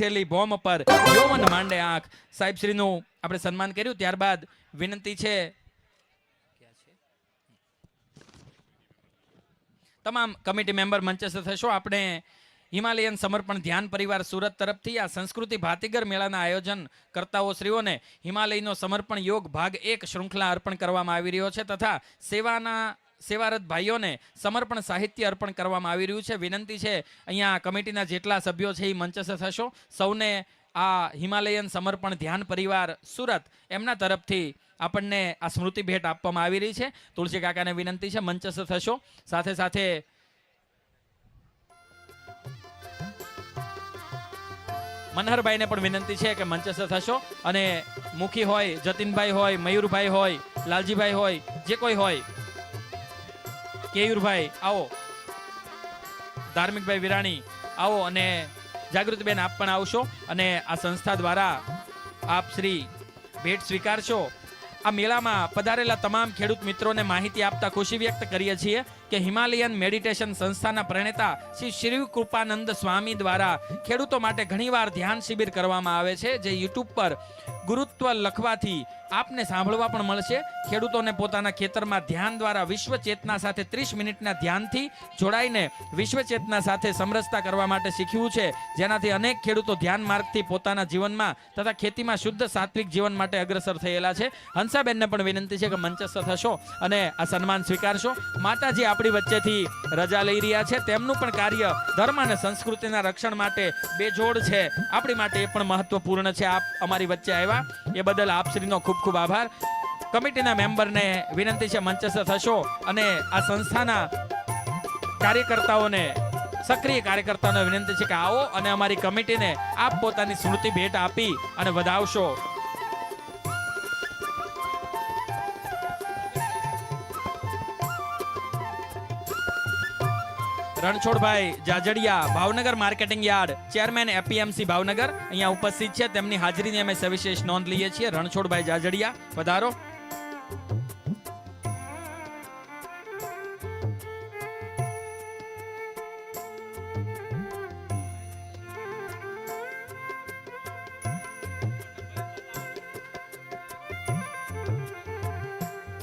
થયેલી ભોમ પર યૌવન માંડે આંખ. સાહેબ આપણે સન્માન કર્યું, ત્યારબાદ વિનંતી છે. તમામ કમિટી મેમ્બર મંચસ્થ થશો. આપણે હિમાલયન સમર્પણ ધ્યાન પરિવાર સુરત તરફથી આ સંસ્કૃતિ ભાતીગર મેળાના આયોજન કરતાઓ શ્રીઓને હિમાલયનો સમર્પણ યોગ ભાગ એક શૃંખલા અર્પણ કરવામાં આવી રહ્યો છે તથા સેવાના સેવારત ભાઈઓને સમર્પણ સાહિત્ય અર્પણ કરવામાં આવી રહ્યું છે. વિનંતી છે, અહીંયા કમિટીના જેટલા સભ્યો છે એ મંચસ્થ થશો. સૌને આ હિમાલયન સમર્પણ ધ્યાન પરિવાર સુરત એમના તરફથી આપણને આ સ્મૃતિ ભેટ આપવામાં આવી રહી છે. તુલસી કાકાને વિનંતી છે, મંચસ્થ થશો. સાથે સાથે મનહરભાઈને પણ વિનંતી છે કે મંચસ્થ થશો અને મુખી હોય, જતીનભાઈ હોય, મયુરભાઈ હોય, લાલજીભાઈ હોય, જે કોઈ હોય કેયુરભાઈ, આવો. ધાર્મિકભાઈ વિરાણી, આવો અને જાગૃતિબેન, આપ પણ આવશો અને આ સંસ્થા દ્વારા આપ શ્રી ભેટ સ્વીકારશો. આ મેળામાં પધારેલા તમામ ખેડૂત મિત્રોને માહિતી આપતા ખુશી વ્યક્ત કરીએ છીએ કે હિમાલયન મેડિટેશન સંસ્થાના પ્રણેતા શ્રી શ્રી કૃપાનંદ સ્વામી દ્વારા ખેડૂતો માટે ઘણીવાર ધ્યાન શિબિર કરવામાં આવે છે, જે યુટ્યુબ પર ગુરુત્વ લખવાથી આપને સાંભળવા પણ મળશે. ખેડૂતોને પોતાના ખેતરમાં ધ્યાન દ્વારા વિશ્વ ચેતના સાથે ત્રીસ મિનિટના ધ્યાનથી જોડાઈને વિશ્વ ચેતના સાથે સમરસતા કરવા માટે શીખ્યું છે. જેનાથી અનેક ખેડૂતો ધ્યાન માર્ગથી પોતાના જીવનમાં તથા ખેતીમાં શુદ્ધ સાત્વિક જીવન માટે અગ્રસર થયેલા છે. હંસાબેનને પણ વિનંતી છે કે મંચસ્થ થશો અને આ સન્માન સ્વીકારશો. માતાજી આપણી વચ્ચેથી રજા લઈ રહ્યા છે. તેમનું પણ કાર્ય ધર્મ અને સંસ્કૃતિના રક્ષણ માટે બેજોડ છે. આપણી માટે એ પણ મહત્વપૂર્ણ છે. આપ અમારી વચ્ચે આવ્યા. એ બદલ આપશ્રીનો ખૂબ ખૂબ આભાર. કમિટીના મેમ્બરને વિનંતી છે મંચસ્થ થશો અને આ સંસ્થાના કાર્યકર્તાઓને, સક્રિય કાર્યકર્તાઓને વિનંતી છે કે આવો અને અમારી કમિટીને આપ પોતાની સ્મૃતિ ભેટ આપી અને વધાવશો. Ranchhodbhai Jajadiya, Bhavnagar marketing yard, chairman APMC Bhavnagar. અહીંયા ઉપસ્થિત છે. તેમની હાજરીની અમે સવિશેષ નોંધ લઈએ છીએ. રણછોડભાઈ જાજડિયા, પધારો.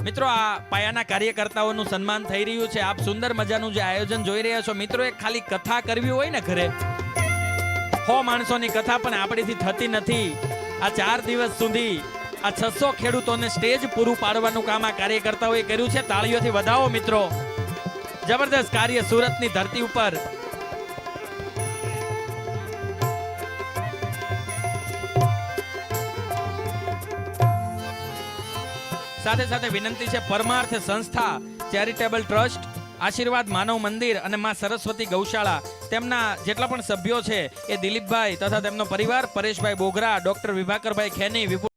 મિત્રો, આ પાયાના કાર્યકર્તાઓનું સન્માન થઈ રહ્યું છે. આપ સુંદર મજાનું જે આયોજન જોઈ રહ્યા છો, મિત્રો, એક ખાલી કથા કરવી હોય ને ઘરે? હો માણસોની કથા પણ આપણીથી થતી નથી. આ ચાર દિવસ સુધી આ છસો ખેડૂતોને સ્ટેજ પૂરું પાડવાનું કામ આ કાર્યકર્તાઓએ કર્યું છે. તાળીઓથી વધાવો, મિત્રો. જબરદસ્ત કાર્ય સુરતની ધરતી ઉપર. સાથે સાથે વિનંતી છે પરમાર્થ સંસ્થા, ચેરિટેબલ ટ્રસ્ટ, આશીર્વાદ માનવ મંદિર અને માં સરસ્વતી ગૌશાળા. તેમના જેટલા પણ સભ્યો છે એ દિલીપભાઈ તથા તેમનો પરિવાર, પરેશભાઈ બોગરા, ડોક્ટર વિભાકરભાઈ ખેની વિપુલ